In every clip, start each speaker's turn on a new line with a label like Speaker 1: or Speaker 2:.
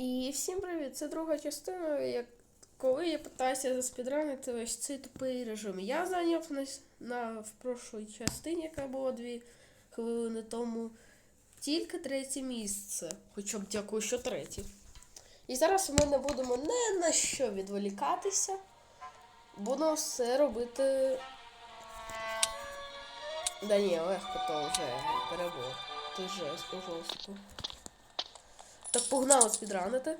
Speaker 1: І всім привіт! Це друга частина, як коли я питаюся заспідранити ось цей тупий режим. Я зайняв на, на в прошлій частині, яка була дві хвилини тому, тільки третє місце. Хоча б дякую, що третє. І зараз ми не будемо не на що відволікатися. Будемо все робити. Да ні, легко то вже перебор. Ти жесть, жорстко. Так погнали спідранити.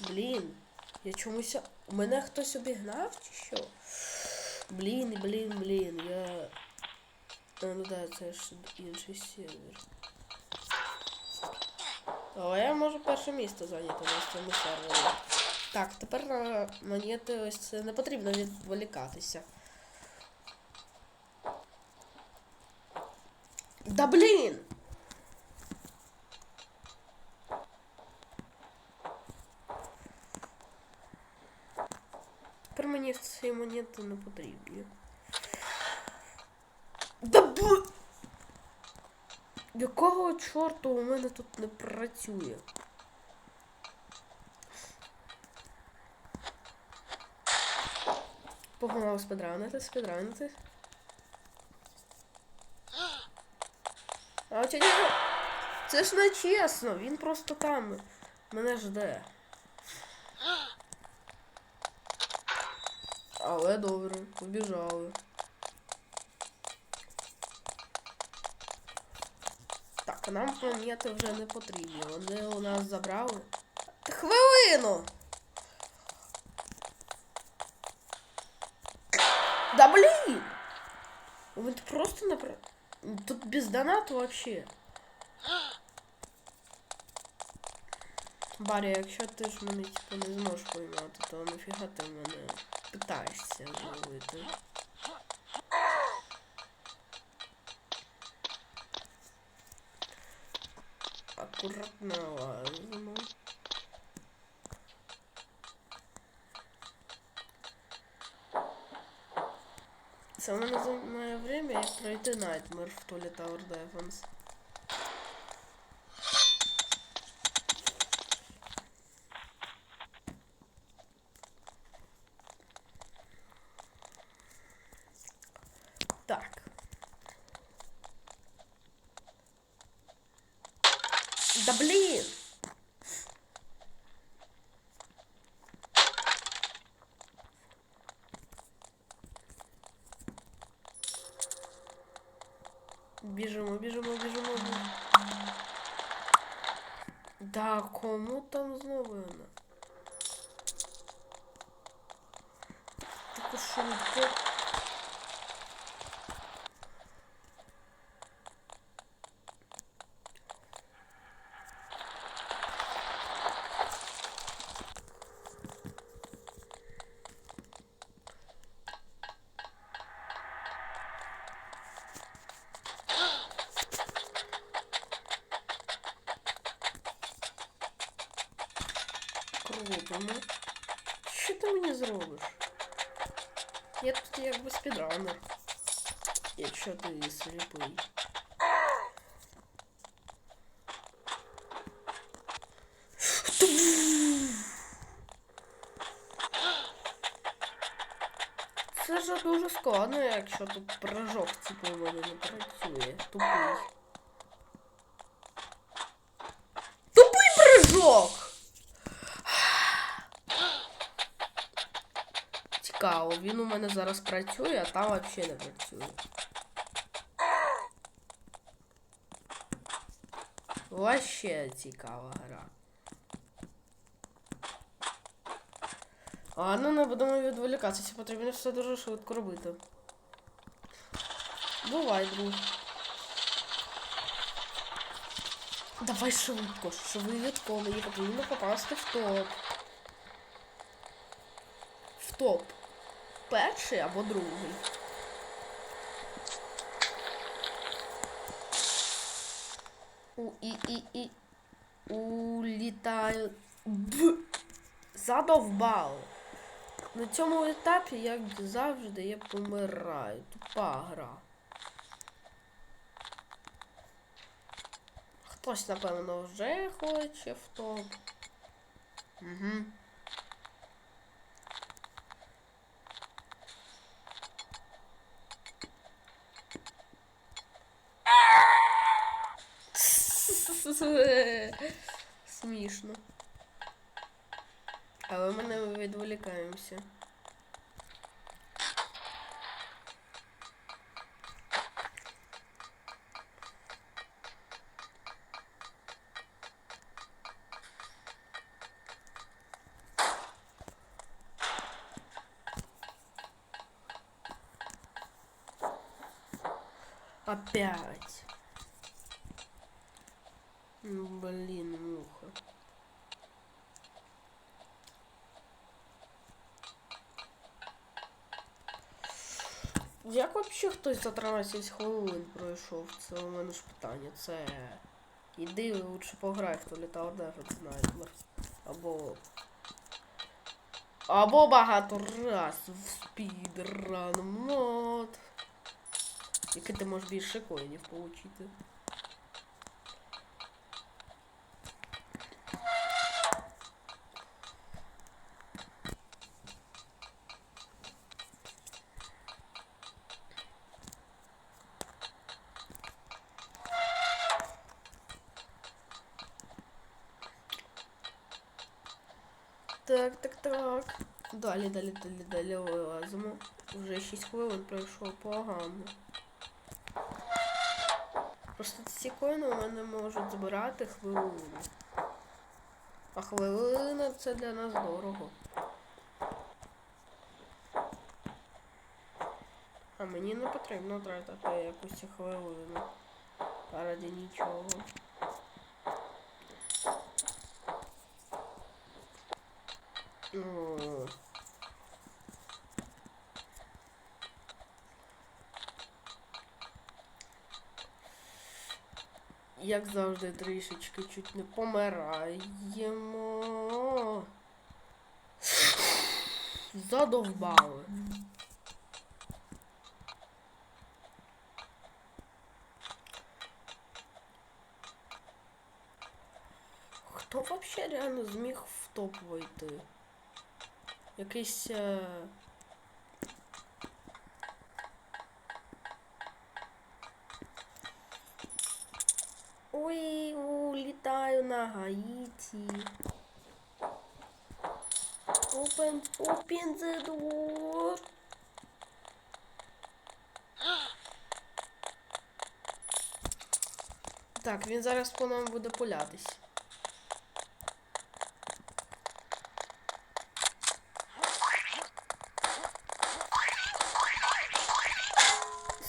Speaker 1: Блін, я чомусь. Мене хтось обігнав чи що? Блін, блін, блін, я. А, ну да, це ж інший сервер. Але я можу перше місце зайняти на цьому сервері. Так, тепер на монети ось це не потрібно відволікатися. Да блін! Тепер мені ці монети не потрібні. Да б... Якого чорту у мене тут не працює? Погнали спідранити, спідранити. А ні? Це ж не чесно, він просто там мене жде. Але добре, побіжали. Так, нам планети вже не потрібні. Вони у нас забрали. Хвилину! Да блин! Вот просто напр... Тут без доната вообще. Барі, якщо ти ж мене типу не зможеш поймати, то нафіга ти мене питаєшся зловити. Аккуратно лазимо. Це в мене займає время, як пройти Nightmare в Толі Tower Defense. Так. Да блин! Біжимо, біжимо, біжимо. Да, кому там знову вона? Таку шумку. Крутимо. Що ти мені зробиш? Я тут якби спідранер. Якщо ти сліпий. Це ж дуже складно, якщо тут прыжок типу у мене не працює. Тупий. Тупий прыжок! Цікаво, він у мене зараз працює, а там взагалі не працює. Вообще цікава гра. Ну не будемо відволікатися, потрібно все дуже швидко робити. Бувай, друг. Давай швидко, швидко, мені потрібно попасти в топ. В топ. Перший або другий. У і і і улітаю. Б. Задовбав. На цьому етапі, як завжди, я помираю. Тупа гра. Хтось, напевно, вже хоче в топ. Угу. Смішно. Але ми не відволікаємося. Опять. Ну, Блин, муха. Як вообще хтось за 13 хвилин пройшов? Це у мене ж питання. Це. Іди лучше пограй, хто літав Defense Nightmare. Або. Або багато раз в спідран мод. Який ти можеш більше коїнів получити. Так, так, так. Далі, далі, далі, далі вилазимо. Вже 6 хвилин пройшло погано. Просто ці коїни у мене можуть збирати хвилину. А хвилина це для нас дорого. А мені не потрібно тратити якусь хвилину. Раді нічого. Як завжди, трішечки чуть не помираємо. Задовбали. Хто вообще реально зміг в топ вийти? Якийсь. Е... Ой, улітаю на Гаїті. Open, open the door. Так, він зараз по нам буде пулятись.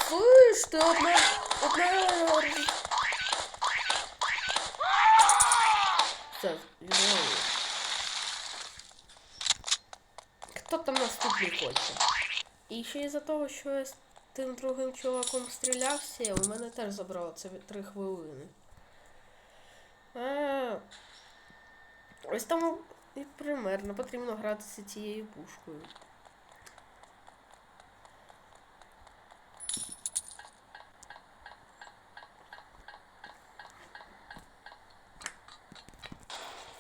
Speaker 1: Слышь, ты. Хто там наступний хоче? І ще із-за того, що я з тим другим чуваком стрілявся, у мене теж забрало це від три хвилини. А, ось тому і примерно потрібно гратися цією пушкою.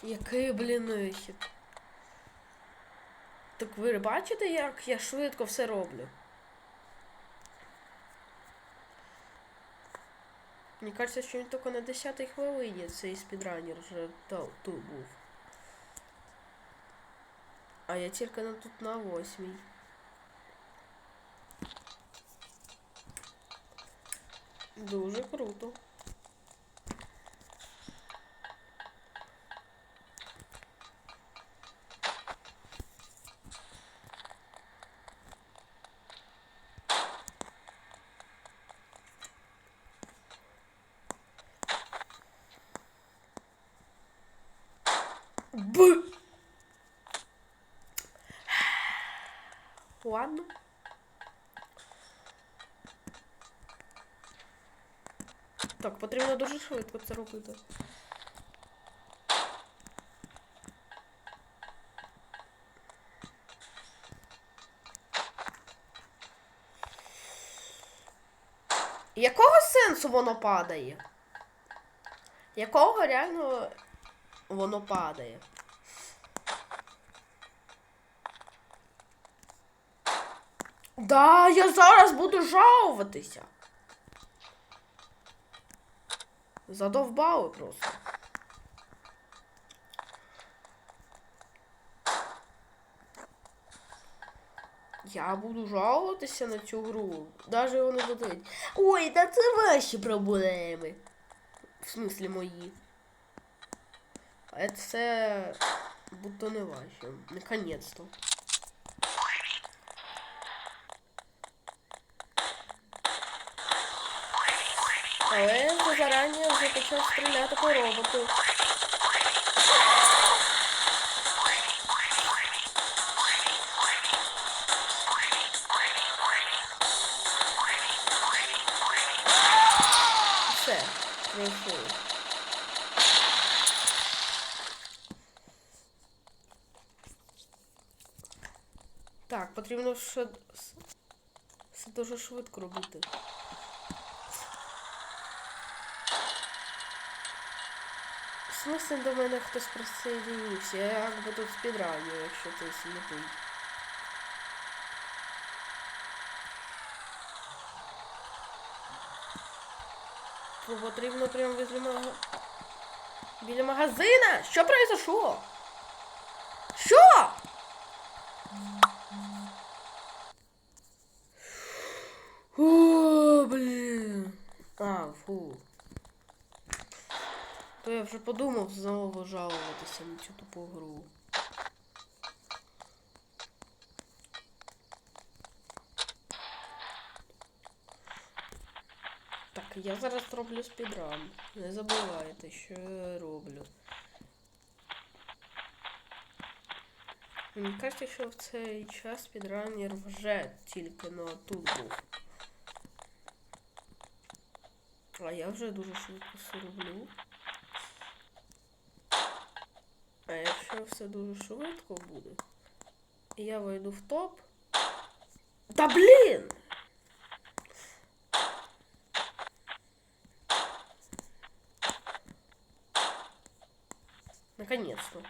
Speaker 1: Який, блін, вихід. Так ви бачите, як я швидко все роблю? Мені кажеться, що він тільки на 10-й хвилині цей спідранер вже тут був. А я тільки на тут на 8-й. Дуже круто. Б. Ладно. Так, потрібно дуже швидко це робити. Якого сенсу воно падає? Якого реально воно падає. Да, я зараз буду жалуватися. Задовбали просто. Я буду жалуватися на цю гру. Даже вони будуть. Ой, та це ваші проблеми. В смислі мої. А це будто не ваші. Наконець-то. Але я зарані вже почав стріляти по роботу. Все, пройшов. Так, потрібно ще все дуже швидко робити. В до мене хтось присоединився? Я якби тут спідраню, якщо ти сліпий. Бо потрібно прямо біля мага... Біля магазина? Що произошло? Що? О, блін. А, фу. То я вже подумав знову жалуватися на цю тупу гру. Так, я зараз роблю спідран. Не забувайте, що я роблю. Мені кажеться, що в цей час спідранер вже тільки на тут був. А я вже дуже швидко все роблю. А якщо все дуже швидко буде, і я вийду в топ. Та блін! Наконец-то.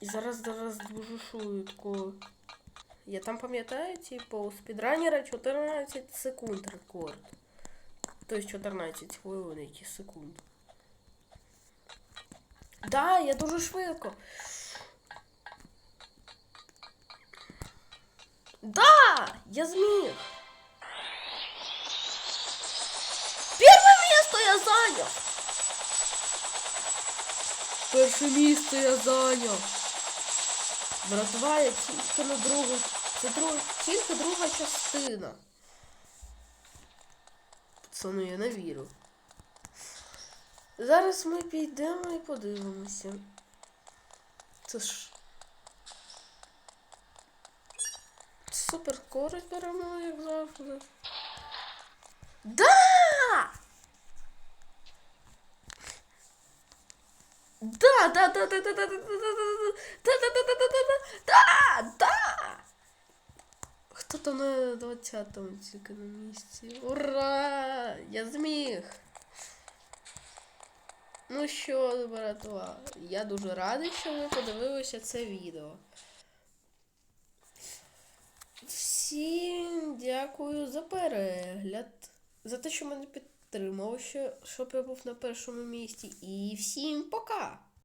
Speaker 1: І зараз зараз дуже швидко. Я там пам'ятаю, типу, у спідранера 14 секунд рекорд. Тобто 14 хвилин яких секунд. Да, я дуже швидко. Да, я зміг. Перше місто я зайняв. Перше місце я зайняв. Братва, я тільки на другу. Це друга, тільки друга частина. Пацани, я не вірю. Зараз ми підемо і подивимося. Це ж. Супер користь беремо, як завжди. Да! Да, да, да, да, да, да, да, да, да, да, да, да, да, да, да, да, да. Хто там на 20-му тільки на місці? Ура! Я зміг! Ну що, братва, я дуже радий, що ви подивилися це відео. Всім дякую за перегляд, за те, що мене підтримали, що, щоб я був на першому місці. І всім пока!